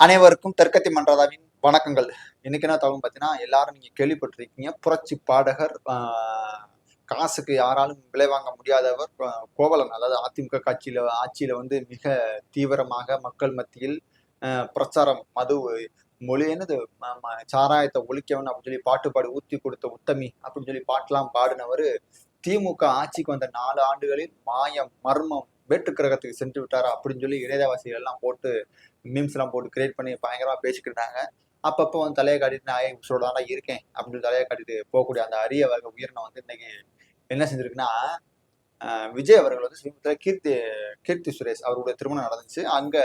அனைவருக்கும் தெற்கத்தி மன்றதாவின் வணக்கங்கள். இன்னைக்கு என்ன தகவல் பார்த்தீங்கன்னா எல்லாரும் நீங்க கேள்விப்பட்டிருக்கீங்க. புரட்சி பாடகர் ஆஹ், காசுக்கு யாராலும் விலை வாங்க முடியாதவர் கோவலன் அதாவது அதிமுக கட்சியில ஆட்சியில வந்து மிக தீவிரமாக மக்கள் மத்தியில் ஆஹ், பிரச்சாரம் மது மொழி என்னது ம- ம- சாராயத்தை ஒழிக்கவன் அப்படின்னு சொல்லி பாட்டு பாடி ஊத்தி கொடுத்த உத்தமி அப்படின்னு சொல்லி பாட்டெல்லாம் பாடினவர் திமுக ஆட்சிக்கு வந்த நாலு ஆண்டுகளில் மாயம் மர்மம் வேற்று கிரகத்துக்கு சென்று விட்டாரா அப்படின்னு சொல்லி இளையவாசிகள் எல்லாம் போட்டு மீம்ஸ் எல்லாம் போட்டு கிரியேட் பண்ணி பயங்கரமா பேசிக்கிட்டு இருந்தாங்க. அப்பப்போ வந்து தலையை காட்டிட்டு நான் உசுரோட இருக்கேன் அப்படின்னு சொல்லி தலையை காட்டிட்டு போகக்கூடிய அந்த அரிய வகை உயிரினம் வந்து இன்னைக்கு என்ன செஞ்சிருக்குன்னா விஜய் அவர்கள் வந்து சமீபத்தில் கீர்த்தி கீர்த்தி சுரேஷ் அவருடைய திருமணம் நடந்துச்சு. அங்க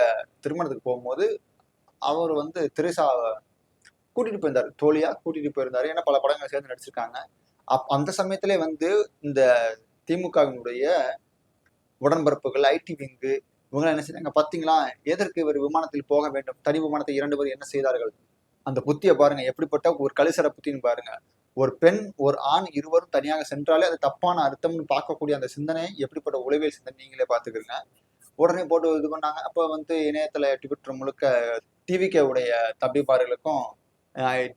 திருமணத்துக்கு போகும்போது அவர் வந்து திருசாவை கூட்டிட்டு போயிருந்தார். தோழியா கூட்டிட்டு போயிருந்தாரு. ஏன்னா பல படங்கள் சேர்ந்து நடிச்சிருக்காங்க. அப் அந்த சமயத்திலே வந்து இந்த திமுகவினுடைய உடன்பிறப்புகள் ஐடி விங்கு இவங்க என்ன செய்றாங்க? பாத்தீங்களா? எதற்கு இவர் விமானத்தில் போக வேண்டும்? தனி விமானத்தை இரண்டு பேர் என்ன செய்தார்கள்? அந்த புத்தியை பாருங்க எப்படிப்பட்ட ஒரு கலிசர புத்தின்னு பாருங்க. ஒரு பெண் ஒரு ஆண் இருவரும் தனியாக சென்றாலே அது தப்பான அர்த்தம்னு பார்க்கக்கூடிய அந்த சிந்தனை எப்படிப்பட்ட உளவியல் சிந்தனை நீங்களே பார்த்துக்கிறீங்க? உடனே போட்டு இது பண்ணாங்க. அப்போ வந்து இணையத்துல ட்விட்டர் முழுக்க டிவிகே உடைய தப்பிப்பார்களுக்கும்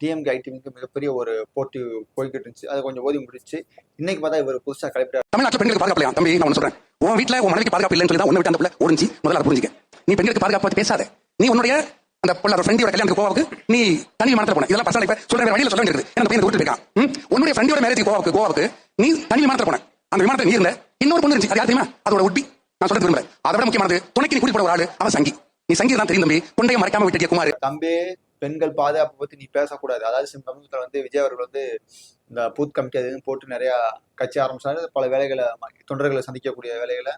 டிஎம்கே ஐடிவிக்கு மிகப்பெரிய ஒரு போட்டி போய்கிட்டு இருந்துச்சு அது கொஞ்சம் ஓதி முடிச்சு இன்னைக்கு பார்த்தா இவர் புதுசா கிளப்பிட்டார் தமிழ்நாட்டில் பெண்களுக்கு பாதுகாப்பு தம்பி நான் ஒன்று சொல்றேன். உன் வீட்டில் உன் மனைவிக்கு பாதுகாப்பு இல்லைன்னு சொல்லி தான் உன்னை விட்டு அந்த பிள்ளை ஓடிஞ்சு முதல்ல புரிஞ்சுக்க. நீ பெண்களுக்கு பாதுகாப்பு பேசாத. நீ உன்னுடைய அந்த பொண்ணோட ஃப்ரெண்டோட கல்யாணத்துக்கு போவாக்கு நீ தனி விமானத்தில் போன. இதெல்லாம் பசங்க இப்ப சொல்ற வழியில் சொல்ல வேண்டியது அந்த பையன் விட்டு இருக்கான்? உன்னுடைய ஃப்ரெண்டோட மேரேஜ் கோவாக்கு கோவாக்கு நீ தனி விமானத்தில் போன. அந்த விமானத்தில் நீ இருந்த. இன்னொரு பொண்ணு இருந்துச்சு. அது யார் தெரியுமா? அதோட உட்பி நான் சொல்றது விரும்பல. அதை விட முக்கியமானது துணைக்கு நீ கூட்டிட்டு போற ஒரு ஆளு அவன் சங்கி. நீ சங்கி தான் தெரியும் தம்பி. கொண்டையை மறைக்காம விட்டுட்டிய குமார். தம்பி பெண்கள் பாதுகாப்பை பத்தி நீ பேசக்கூடாது. அதாவது சமீபத்தில் வந்து விஜய் அவர்கள் வந்து இந்த பூத் கமிட்டி அது போட்டு நிறைய கட்சி ஆரம்பிச்சாரு. பல வேலைகளை தொண்டர்களை சந்திக்கக்கூடிய வேலைகளை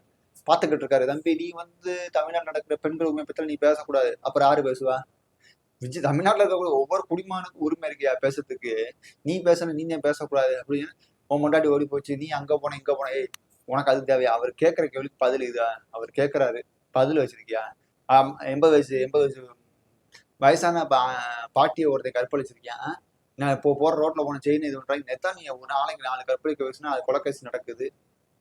பார்த்துக்கிட்டு இருக்காரு. தம்பி நீ வந்து தமிழ்நாடு நடக்கிற பெண்கள் உரிமை பத்தி நீ பேசக்கூடாது. அப்புறம் யாரு பேசுவா? விஜய் தமிழ்நாட்டுல இருக்கக்கூடிய ஒவ்வொரு குடிமானுக்கும் உரிமை இருக்கியா பேசுறதுக்கு? நீ பேசணும் நீ ஏன் பேசக்கூடாது? அப்படின்னு உன் முன்னாடி ஓடி போச்சு. நீ அங்க போன இங்க போன. ஏய் உனக்கு அது தேவையா? அவர் கேட்கிற கேள்விக்கு பதில் இதா அவர் கேட்கறாரு. பதில் வச்சிருக்கியா? எண்பது வயசு எண்பது வயசு வயசான பா- பாட்டியை ஒருத்தர் கற்பழிச்சிருக்கேன். நான் இப்போ போகிற ரோட்டில் போன செயின் இது பண்ணுறாங்க நெத்தா நீங்கள் ஒரு நாளைக்கு நாலு கற்பழிக்க வச்சுன்னா அது கொலைக்கேஸ் நடக்குது.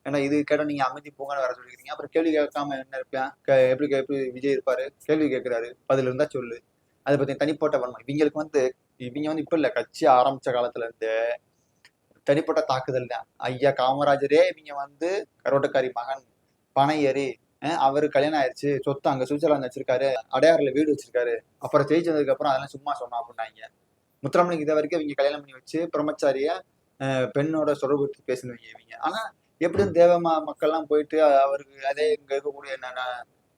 ஏன்னா இது கேட்டால் நீங்கள் அமைதி போங்கன்னு வேற சொல்லிக்கிறீங்க. அப்புறம் கேள்வி கேட்காம என்ன இருப்பேன் எப்படி எப்படி விஜய் இருப்பார்? கேள்வி கேட்குறாரு. பதில் இருந்தால் சொல்லு. அதை பற்றி தனிப்பட்ட வன்மை இவங்களுக்கு வந்து இவங்க வந்து இப்போ இல்லை கட்சி ஆரம்பித்த காலத்துல இருந்து தனிப்பட்ட தாக்குதல் தான். ஐயா காமராஜரே இவங்க வந்து கரோட்டக்காரி மகன் பனை அவரு கல்யாணம் ஆயிடுச்சு சொத்து அங்க சுவிட்சர்லாந்து வச்சிருக்காரு. அடையாறுல வீடு வச்சிருக்காரு. அப்புறம் ஜெயிச்சதுக்கு அப்புறம் அதெல்லாம் சும்மா சொன்னா அப்படின்னாங்க. முத்துராமலிங்க இதை வரைக்கும் இவங்க கல்யாணம் பண்ணி வச்சு பிரம்மச்சாரிய அஹ், பெண்ணோட படுத்தி பேசினவங்க இவங்க. ஆனா எப்படியும் தேவமா மக்கள்லாம் போயிட்டு அவருக்கு அதே இங்க இருக்கக்கூடிய என்னென்ன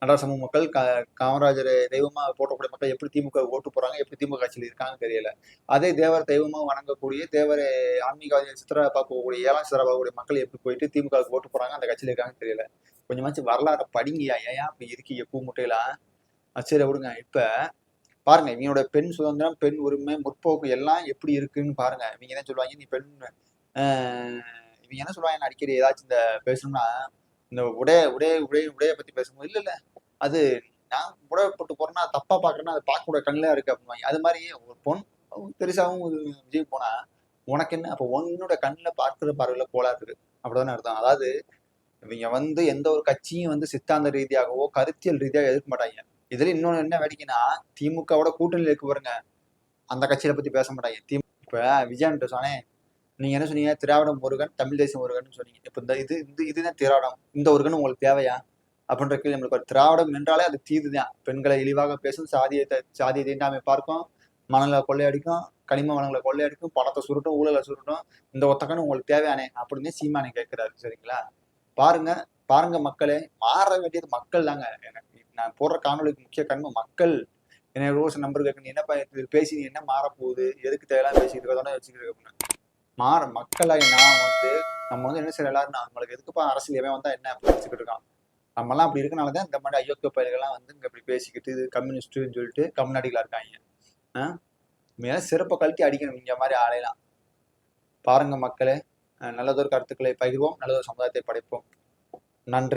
நடராஜ சமூக மக்கள் க காமராஜர் தெய்வமா போட்டக்கூடிய மக்கள் எப்படி திமுக ஓட்டு போறாங்க எப்படி திமுக கட்சியில் இருக்காங்கன்னு தெரியல. அதே தேவர் தெய்வமா வணங்கக்கூடிய தேவரை ஆன்மீகவாதியை சித்திரா பார்க்கக்கூடிய ஏழாம் சித்திரா பார்க்கக்கூடிய மக்கள் எப்படி போயிட்டு திமுக ஓட்டு போறாங்க அந்த கட்சியில இருக்காங்கன்னு தெரியல. கொஞ்சமாச்சும் வரலாறு படிங்கயா ஏன் அப்படி இருக்கீங்க பூ முட்டையெல்லாம் சரி விடுங்க. இப்ப பாருங்க இவங்களோட பெண் சுதந்திரம் பெண் உரிமை முற்போக்கு எல்லாம் எப்படி இருக்குன்னு பாருங்க. இவங்க என்ன சொல்லுவாங்க? நீ பெண் இவங்க என்ன சொல்லுவாங்க? அடிக்கடி ஏதாச்சும் இந்த பேசணும்னா இந்த உடைய உடைய உடைய உடைய பத்தி பேசும்போது இல்ல இல்ல. அது நான் உடைய போட்டு போறேன்னா தப்பா பாக்குறேன்னா அது பார்க்கக்கூட கண்ணில் இருக்கு அப்படின்வாங்க அது மாதிரி ஒரு பொன் பெருசாகவும் விஜய் போனா உனக்கு என்ன? அப்போ உன்னோட கண்ணில் பார்க்குற பார்வையில் கோளாறு இருக்கு. அப்படிதானே அர்த்தம். அதாவது இவங்க வந்து எந்த ஒரு கட்சியும் வந்து சித்தாந்த ரீதியாகவோ கருத்தியல் ரீதியாக எதிர்க்க மாட்டாங்க. இதுல இன்னொன்னு என்ன வேடிக்கைன்னா திமுகவோட கூட்டணியில் இருக்கு பாருங்க. அந்த கட்சியில பத்தி பேச மாட்டாங்க. திமுக இப்ப விஜயன் சொன்னேன் நீங்க என்ன சொன்னீங்க? திராவிடம் முருகன் தமிழ் தேசம் முருகன் சொன்னீங்க. இப்ப இந்த இது இந்த இதுதான் திராவிடம். இந்த ஒருகன் உங்களுக்கு தேவையா? அப்படின்ற கேள்வி நம்மளுக்கு ஒரு திராவிடம் என்றாலே அது தீதுதான். பெண்களை இழிவாக பேசும் சாதியை சாதியை தீண்டாமை பார்க்கும். மணலை கொள்ளையடிக்கும். கனிம வளங்களை கொள்ளையடிக்கும். பணத்தை சுருட்டும் ஊழலை சுருட்டும். இந்த ஒத்தக்கன்னு உங்களுக்கு தேவையானே அப்படின்னு சீமானே கேட்கிறாரு. சரிங்களா? பாருங்க பாருங்க மக்களே மாற வேண்டியது மக்கள் தாங்க. எனக்கு நான் போடுற காணொலிக்கு முக்கிய கண்மை மக்கள். என்ன ரோஸ் நம்பர் கேட்க நீ என்னப்பா இது பேசி நீ என்ன மாற போகுது? எதுக்கு தேவையெல்லாம் பேசிட்டு இருக்கதோட வச்சுக்கிட்டு அப்படின்னு. மாற மக்களாகி நான் வந்து நம்ம வந்து என்ன செய்யற எல்லாரும் நம்மளுக்கு எதுக்குப்பா அரசியல் எவன் வந்தா என்ன வச்சுக்கிட்டு இருக்கான். நம்மலாம் அப்படி இருக்கனால தான் இந்த மாதிரி அயோக்கிய பயிர்கள்லாம் வந்து இங்க இப்படி பேசிக்கிட்டு இது கம்யூனிஸ்ட்னு சொல்லிட்டு கம்நாடிகளா இருக்காங்க. ஆ? மேல சிறப்பை கழட்டி அடிக்கணும் இங்க மாதிரி ஆலையெல்லாம் பாருங்க மக்களே நல்லதொரு கருத்துக்களை பகிர்வோம் நல்லதொரு சமுதாயத்தை படைப்போம். நன்றி.